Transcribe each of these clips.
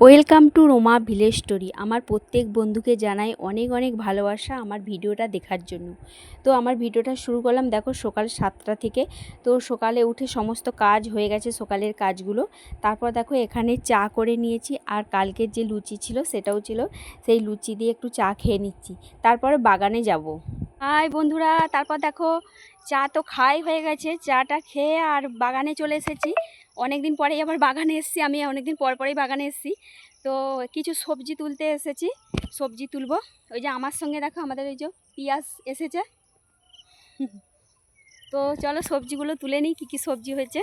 Welcome to Roma village story. আমার প্রত্যেক বন্ধুকে জানাই অনেক অনেক ভালোবাসা আমার ভিডিওটা দেখার জন্য। তো আমার ভিডিওটা শুরু করলাম দেখো সকাল সাতটা থেকে। তো সকালে উঠে সমস্ত কাজ হয়ে গেছে সকালের কাজগুলো। তারপর দেখো এখানে চা করে নিয়েছি আর কালকের যে লুচি ছিল সেটাও ছিল। সেই লুচি দিয়ে একটু চা খেয়ে নিচ্ছি। তারপরে বাগানে যাব। হাই বন্ধুরা, তারপর দেখো, চা তো খাই হয়ে গেছে। চাটা খেয়ে আর বাগানে চলে এসেছি। অনেক দিন পরেই আবার বাগানে এসেছি আমি অনেক দিন পর পরেই বাগানে এসেছি। তো কিছু সবজি তুলতে এসেছি, সবজি তুলব। ওই যে আমার সঙ্গে দেখো, আমাদের ওই যে পিঁয়াজ এসেছে। তো চলো সবজিগুলো তুলে নিই, কী কী সবজি হয়েছে।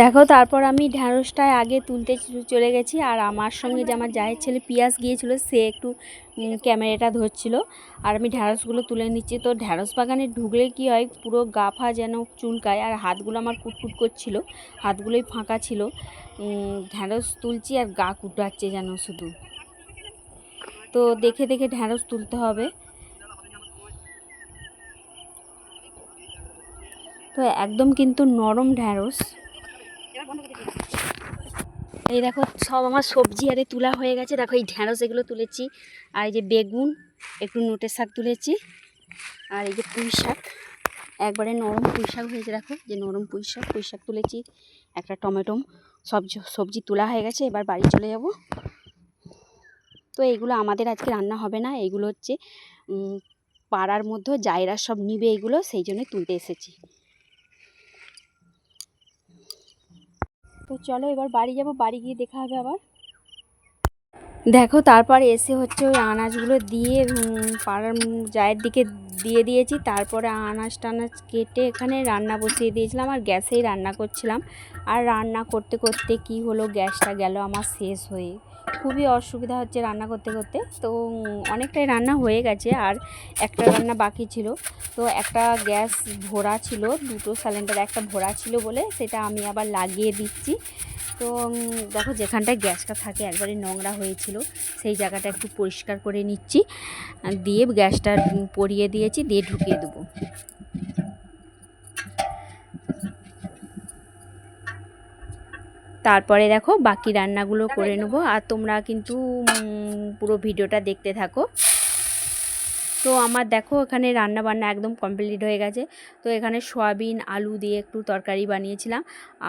দেখো, তারপর আমি ঢ্যাঁড়সটায় আগে তুলতে চলে গেছি, আর আমার সঙ্গে যে আমার জায়ের ছেলে পিয়াস গিয়েছিল, সে একটু ক্যামেরাটা ধরছিল, আর আমি ঢ্যাঁড়সগুলো তুলে নিচ্ছি। তো ঢ্যাঁড়স বাগানে ঢুকলে কি হয়, পুরো গা ফা যেন চুলকায়, আর হাতগুলো আমার কুটকুট করছিল, হাতগুলোই ফাঁকা ছিল। ঢ্যাঁড়স তুলছি, আর গা কুটাচ্ছে যেন শুধু। তো দেখে দেখে ঢ্যাঁড়স তুলতে হবে। তো একদম কিন্তু নরম ঢ্যাঁড়স। এই দেখো, সব আমার সবজি আরে তোলা হয়ে গেছে। দেখো, এই ঢ্যাঁড়স এগুলো তুলেছি। আর এই যে বেগুন, একটু নোটের শাক তুলেছি। আর এই যে পুঁই শাক, একবারে নরম পুঁই শাক হয়েছে দেখো। যে নরম পুঁই শাক পুঁই শাক তুলেছি, একটা টমেটো, সব সবজি তোলা হয়ে গেছে। এবার বাড়ি চলে যাব। তো এইগুলো আমাদের আজকে রান্না হবে না। এইগুলো হচ্ছে পাড়ার মধ্যে জায়রা সব নিবে এইগুলো, সেই জন্য তুলতে এসেছি। তো চলো এবার বাড়ি যাব বাড়ি গিয়ে দেখা হবে আবার। দেখো, তারপর এসে হচ্ছে ওই আনাজগুলো দিয়ে পাড়ার জায়ের দিকে দিয়ে দিয়েছি। তারপরে আনাজ টানাজ কেটে এখানে রান্না বসিয়ে দিয়েছিলাম আর গ্যাসেই রান্না করছিলাম। আর রান্না করতে করতে কি হলো, গ্যাসটা গেল আমার শেষ হয়ে। খুবই অসুবিধা হচ্ছে রান্না করতে করতে। তো অনেকটাই রান্না হয়ে গেছে আর একটা রান্না বাকি ছিল। তো একটা গ্যাস ভরা ছিল, দুটো সিলিন্ডার একটা ভরা ছিল বলে সেটা আমি আবার লাগিয়ে দিচ্ছি। তো দেখো যেখানটায় গ্যাসটা থাকে একবারে নোংরা হয়েছিল, সেই জায়গাটা একটু পরিষ্কার করে নিচ্ছি। দিয়ে গ্যাসটা পরিয়ে দিয়েছি, দিয়ে ঢুকিয়ে দেবো। তারপরে দেখো বাকি রান্নাগুলো করে নেব। আর তোমরা কিন্তু পুরো ভিডিওটা দেখতে থাকো। তো আমার দেখো এখানে রান্না বান্না একদম কমপ্লিট হয়ে গেছে। তো এখানে সয়াবিন, আলু দিয়ে একটু তরকারি বানিয়েছিলাম।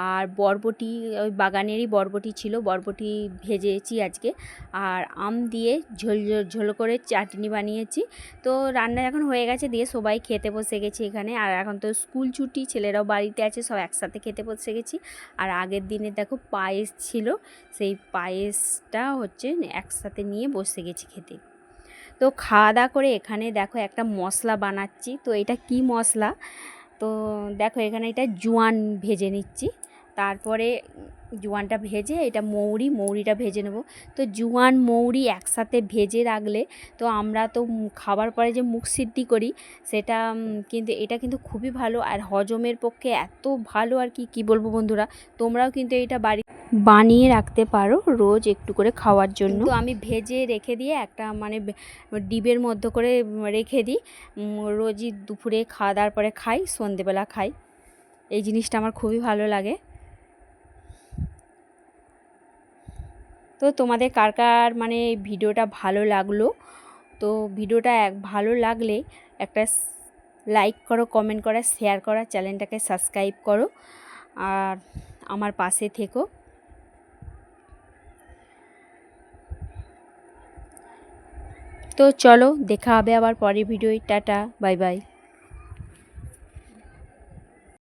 আর বরবটি, ওই বাগানেরই বরবটি ছিল, বরবটি ভেজেছি আজকে। আর আম দিয়ে ঝোল ঝোল করে চাটনি বানিয়েছি। তো রান্না এখন হয়ে গেছে, দিয়ে সবাই খেতে বসে গেছি এখানে। আর এখন তো স্কুল ছুটি, ছেলেরাও বাড়িতে আছে, সব একসাথে খেতে বসে গেছি। আর আগের দিনে দেখো পায়েস ছিল, সেই পায়েসটা হচ্ছে একসাথে নিয়ে বসে গেছি খেতে। তো খাওয়া দাওয়া করে এখানে দেখো একটা মশলা বানাচ্ছি। তো এটা কি মশলা? তো দেখো এখানে এটা জোয়ান ভেজে নিচ্ছি। তারপরে জোয়ানটা ভেজে এটা মৌরি, মৌরিটা ভেজে নেব। তো জোয়ান, মৌরি একসাথে ভেজে রাখলে তো আমরা তো খাবার পরে যে মুখ সিদ্ধি করি, সেটা কিন্তু এটা কিন্তু খুবই ভালো। আর হজমের পক্ষে এত ভালো আর কি কি বলব বন্ধুরা? তোমরাও কিন্তু এটা বাড়ি বানিয়ে রাখতে পারো রোজ একটু করে খাওয়ার জন্য। তো আমি ভেজে রেখে দিয়ে একটা মানে ডিবের মধ্যে করে রেখে দিই। রোজই দুপুরে খাওয়া দাওয়ার পরে খাই, সন্ধেবেলা খাই। এই জিনিসটা আমার খুবই ভালো লাগে। তো তোমাদের কার কার মানে ভিডিওটা ভালো লাগল? তো ভিডিওটা এক ভালো লাগলে একটা লাইক করো কমেন্ট করা শেয়ার করা চ্যানেলটাকে সাবস্ক্রাইব করো। আর আমার পাশে থেকো। তো চলো দেখা হবে আবার পরের ভিডিও টাটা বাই বাই।